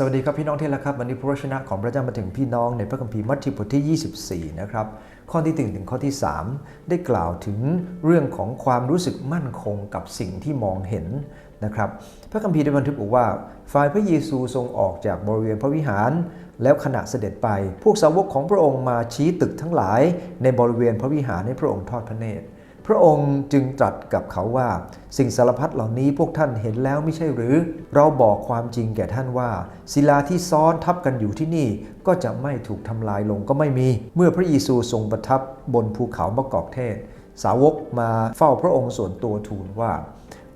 สวัสดีครับพี่น้องที่รักครับวันนี้พระวจนะของพระเจ้ามาถึงพี่น้องในพระคัมภีร์มัทธิวบทที่ 24 นะครับ ข้อที่1ถึงข้อที่ 3 ได้กล่าวถึงเรื่องของความรู้สึกมั่นคงกับสิ่งที่มองเห็นนะครับ พระคัมภีร์ได้บันทึกบอกว่า ฝ่ายพระเยซูทรงออกจากบริเวณพระวิหาร แล้วขณะเสด็จไป พวกสาวกของพระองค์มาชี้ตึกทั้งหลาย ในบริเวณพระวิหารให้พระองค์ทอดพระเนตร พระองค์จึงตรัสกับเขาว่า สิ่งสารพัดเหล่านี้พวกท่านเห็นแล้วไม่ใช่หรือ เราบอกความจริงแก่ท่านว่า ศิลาที่ซ้อนทับกันอยู่ที่นี่ก็จะไม่ถูกทำลายลงก็ไม่มี เมื่อพระเยซูทรงประทับบนภูเขามะกอกเทศ สาวกมาเฝ้าพระองค์ส่วนตัวทูลว่า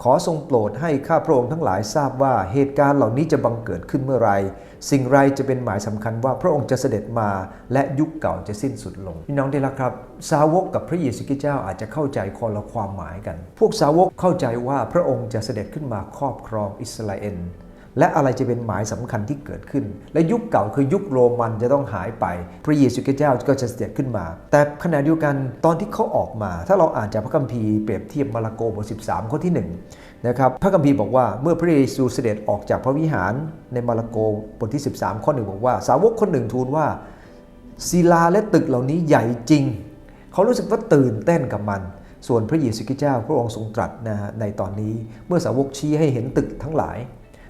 ขอทรงโปรดให้ข้าพระองค์ทั้งหลายทราบว่าเหตุการณ์เหล่านี้จะบังเกิดขึ้นเมื่อไร สิ่งไรจะเป็นหมายสำคัญว่าพระองค์จะเสด็จมาและยุคเก่าจะสิ้นสุดลง พี่น้องที่รักครับ สาวกกับพระเยซูคริสต์เจ้าอาจจะเข้าใจคนละความหมายกัน พวกสาวกเข้าใจว่าพระองค์จะเสด็จขึ้นมาครอบครองอิสราเอล และอะไรจะเป็นหมายสำคัญที่เกิดขึ้น และยุคเก่าคือยุคโรมันจะต้องหายไป พระเยซูคริสต์เจ้าก็จะเสด็จขึ้นมา แต่ขณะเดียวกันตอนที่เขาออกมา ถ้าเราอ่านจากพระคัมภีร์เปรียบเทียบมาระโกบท13 ข้อที่1นะครับพระคัมภีร์บอกว่าเมื่อพระเยซูเสด็จออกจากพระวิหารในมาระโกบทที่ 13 ข้อหนึ่งบอกว่า สาวกคนหนึ่งทูลว่าศิลาและตึกเหล่านี้ใหญ่จริง เขารู้สึกว่าตื่นเต้นกับมันส่วนพระเยซูคริสต์เจ้าพระองค์ทรงตรัสนะฮะในตอนนี้เมื่อสาวกชี้ให้เห็นตึกทั้งหลาย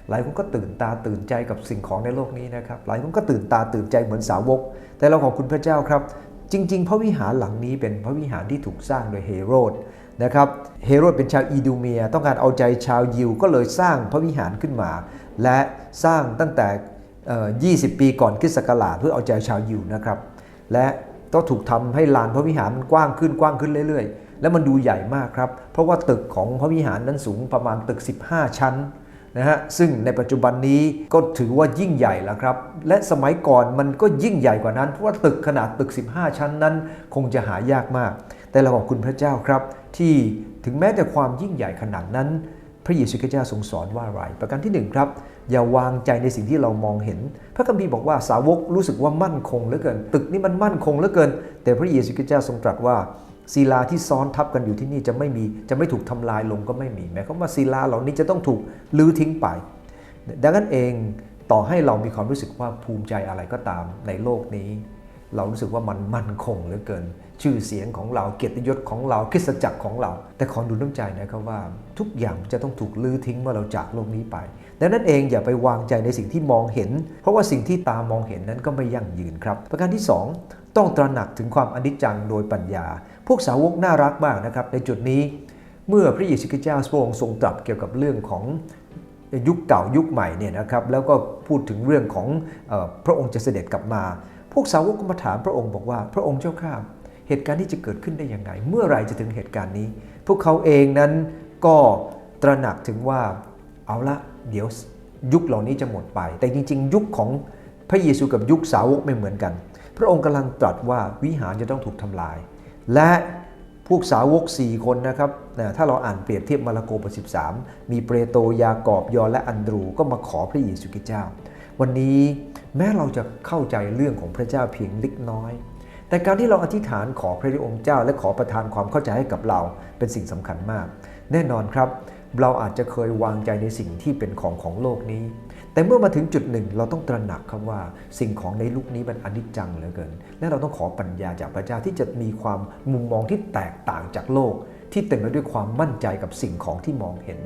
หลายคนก็ตื่นตาตื่นใจกับสิ่งของในโลกนี้นะครับ หลายคนก็ตื่นตาตื่นใจเหมือนสาวก แต่เราขอบคุณพระเจ้าครับ จริง ๆ พระวิหารหลังนี้เป็นพระวิหารที่ถูกสร้างโดยเฮโรดนะครับ เฮโรดเป็นชาวอีดูเมีย ต้องการเอาใจชาวยิว ก็เลยสร้างพระวิหารขึ้นมา และสร้างตั้งแต่ 20 ปีก่อนคริสต์ศักราชเพื่อเอาใจชาวยิวนะครับ และก็ถูกทำให้ลานพระวิหารมันกว้างขึ้นกว้างขึ้นเรื่อย ๆ และมันดูใหญ่มากครับ เพราะว่าตึกของพระวิหารนั้นสูงประมาณตึก 15 ชั้น นะฮะซึ่งในปัจจุบันนี้ก็ถือว่ายิ่งใหญ่แล้วครับ และสมัยก่อนมันก็ยิ่งใหญ่กว่านั้น เพราะว่าตึกขนาดตึก 15 ชั้นนั้น คงจะหายากมาก แต่เราขอบคุณพระเจ้าครับ ที่ถึงแม้แต่ความยิ่งใหญ่ขนาดนั้น พระเยซูคริสต์เจ้าทรงสอนว่าอะไร ประการที่หนึ่งครับอย่าวางใจในสิ่งที่เรามองเห็น พระคัมภีร์บอกว่าสาวกรู้สึกว่ามั่นคงเหลือเกิน ตึกนี้มันมั่นคงเหลือเกิน แต่พระเยซูคริสต์เจ้าทรงตรัสว่า ศิลาที่ซ้อนทับกันอยู่ที่นี่จะไม่มีจะไม่ถูกทำลายลงก็ไม่มีหมายความว่าศิลาเหล่านี้จะต้องถูกลื้อทิ้งไป ดังนั้นเองต่อให้เรามีความรู้สึกว่าภูมิใจอะไรก็ตามในโลกนี้ เรารู้สึกว่ามันมั่นคงเหลือเกิน ชื่อเสียงของเราเกียรติยศของเราคิสจักรของเรา แต่ขอดูน้ำใจนะครับว่า ทุกอย่างจะต้องถูกลื้อทิ้งเมื่อเราจากโลกนี้ไปดังนั้นเองอย่าไปวางใจในสิ่งที่มองเห็น เพราะว่าสิ่งที่ตามองเห็นนั้นก็ไม่ยั่งยืนครับ ประการที่ 2 ต้องตระหนักถึงความอนิจจังโดยปัญญา พวกสาวกน่ารักมากนะครับในจุดนี้เมื่อพระเยซูคริสต์เจ้าพระองค์ทรงตรัสเกี่ยวกับเรื่องของยุคเก่ายุคใหม่เนี่ยนะครับแล้วก็พูดถึงเรื่องของออพระองค์จะเสด็จกลับมา พวกสาวกก็มาถามพระองค์บอกว่าพระองค์เจ้าข้าเหตุการณ์ที่จะเกิดขึ้นได้ยังไง เมื่อไรจะถึงเหตุการณ์นี้ พวกเขาเองนั้นก็ตระหนักถึงว่าเอาละเดี๋ยวยุคเหล่านี้จะหมดไป แต่จริง ๆ ยุคของพระเยซูกับยุคสาวกไม่เหมือนกัน พระองค์กำลังตรัสว่าวิหารจะต้องถูกทำลาย และพวกสาวก 4 คนนะครับนะถ้าเราอ่านเปรียบเทียบมาระโกบท13 มีเปรโตยากอบยอนและอันดรูก็มาขอพระเยซูคริสต์เจ้า วันนี้แม้เราจะเข้าใจเรื่องของพระเจ้าเพียงเล็กน้อย แต่การที่เราอธิษฐานขอพระองค์เจ้า และขอประทานความเข้าใจให้กับเราเป็นสิ่งสำคัญมาก แน่นอนครับ เราอาจจะเคยวางใจในสิ่งที่เป็นของของโลกนี้ แต่เมื่อมาถึงจุดหนึ่ง เราต้องตระหนักครับว่าสิ่งของในลูกนี้มันอนิจจังเหลือเกิน และเราต้องขอปัญญาจากพระเจ้าที่จะมีความมุมมองที่แตกต่างจากโลก ที่เต็มไปด้วยความมั่นใจกับสิ่งของที่มองเห็น